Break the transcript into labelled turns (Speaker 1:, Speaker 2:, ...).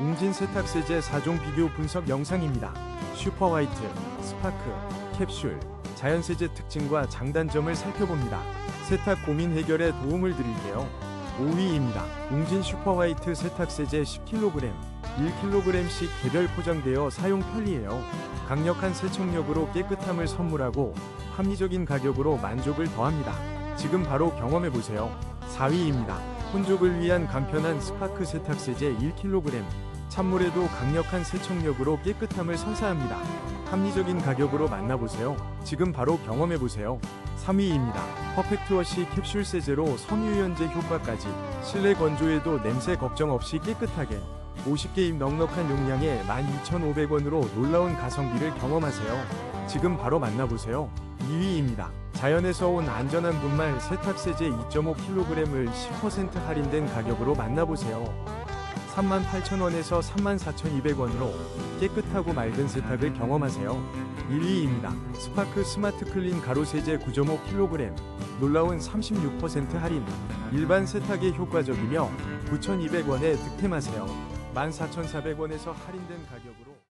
Speaker 1: 웅진 세탁세제 4종 비교 분석 영상입니다. 슈퍼 화이트, 스파크, 캡슐, 자연세제 특징과 장단점을 살펴봅니다. 세탁 고민 해결에 도움을 드릴게요. 5위입니다. 웅진 슈퍼 화이트 세탁세제 10kg, 1kg씩 개별 포장되어 사용 편리해요. 강력한 세척력으로 깨끗함을 선물하고 합리적인 가격으로 만족을 더합니다. 지금 바로 경험해 보세요. 4위입니다. 혼족을 위한 간편한 스파크 세탁세제 1kg. 찬물에도 강력한 세척력으로 깨끗함을 선사합니다. 합리적인 가격으로 만나보세요. 지금 바로 경험해 보세요. 3위입니다. 퍼펙트 워시 캡슐 세제로 섬유유연제 효과까지 실내 건조에도 냄새 걱정 없이 깨끗하게 50개입 넉넉한 용량에 12,500원으로 놀라운 가성비를 경험하세요. 지금 바로 만나보세요. 2위입니다. 자연에서 온 안전한 분말 세탁세제 2.5kg을 10% 할인된 가격으로 만나보세요. 38,000원에서 34,200원으로 깨끗하고 맑은 세탁을 경험하세요. 1위입니다. 스파크 스마트 클린 가로 세제 9.5kg 놀라운 36% 할인 일반 세탁에 효과적이며 9,200원에 득템하세요. 14,400원에서 할인된 가격으로